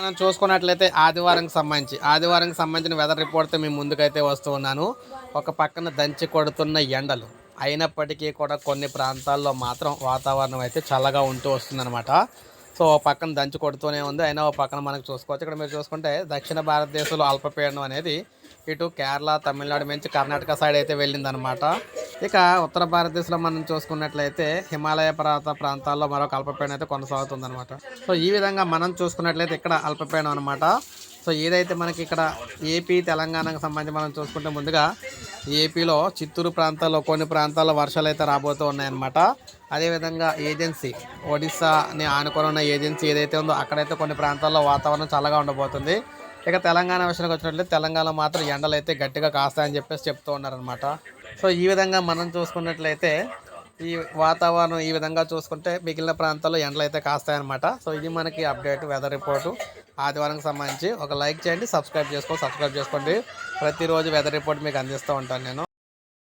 మనం చూసుకున్నట్లయితే ఆదివారంకి సంబంధించి ఆదివారంకి సంబంధించిన వెదర్ రిపోర్ట్తో మేము ముందుకైతే వస్తూ ఉన్నాను. ఒక పక్కన దంచి కొడుతున్న ఎండలు అయినప్పటికీ కూడా కొన్ని ప్రాంతాల్లో మాత్రం వాతావరణం అయితే చల్లగా ఉంటూ వస్తుందన్నమాట. సో ఓ పక్కన దంచి కొడుతూనే ఉంది. అయినా ఓ పక్కన మనకు చూసుకోవచ్చు. ఇక్కడ మీరు చూసుకుంటే దక్షిణ భారతదేశంలో అల్పపీడనం అనేది ఇటు కేరళ తమిళనాడు నుంచి కర్ణాటక సైడ్ అయితే వెళ్ళిందనమాట ఇక ఉత్తర భారతదేశంలో మనం చూసుకున్నట్లయితే హిమాలయ పర్వత ప్రాంతాల్లో మరొక అల్పపీడనం అయితే కొనసాగుతుందన్నమాట. సో ఈ విధంగా మనం చూసుకున్నట్లయితే ఇక్కడ అల్పపీడనం అనమాట సో ఏదైతే మనకి ఇక్కడ ఏపీ తెలంగాణకు సంబంధించి మనం చూసుకుంటే ముందుగా ఏపీలో చిత్తూరు ప్రాంతాల్లో కొన్ని ప్రాంతాల్లో వర్షాలు అయితే రాబోతూ ఉన్నాయన్నమాట. అదేవిధంగా ఏజెన్సీ ఒడిస్సాని ఆనుకొని ఉన్న ఏజెన్సీ ఏదైతే ఉందో అక్కడైతే కొన్ని ప్రాంతాల్లో వాతావరణం చల్లగా ఉండబోతుంది. ఇక తెలంగాణ విషయానికి వచ్చినట్లయితే తెలంగాణలో మాత్రం ఎండలు అయితే గట్టిగా కాస్తాయని చెప్పేసి చెప్తూ ఉన్నారనమాట సో ఈ విధంగా మనం చూసుకున్నట్లయితే ఈ వాతావరణం ఈ విధంగా చూసుకుంటే మిగిలిన ప్రాంతాల్లో ఎండలు అయితే కాస్తాయన్నమాట. సో ఇది మనకి అప్డేట్ వెదర్ రిపోర్టు. ఆదివారంకి సంబంధించి ఒక లైక్ చేయండి సబ్స్క్రైబ్ చేసుకో సబ్స్క్రైబ్ చేసుకోండి. ప్రతిరోజు వెదర్ రిపోర్ట్ మీకు అందిస్తూ ఉంటాను నేను.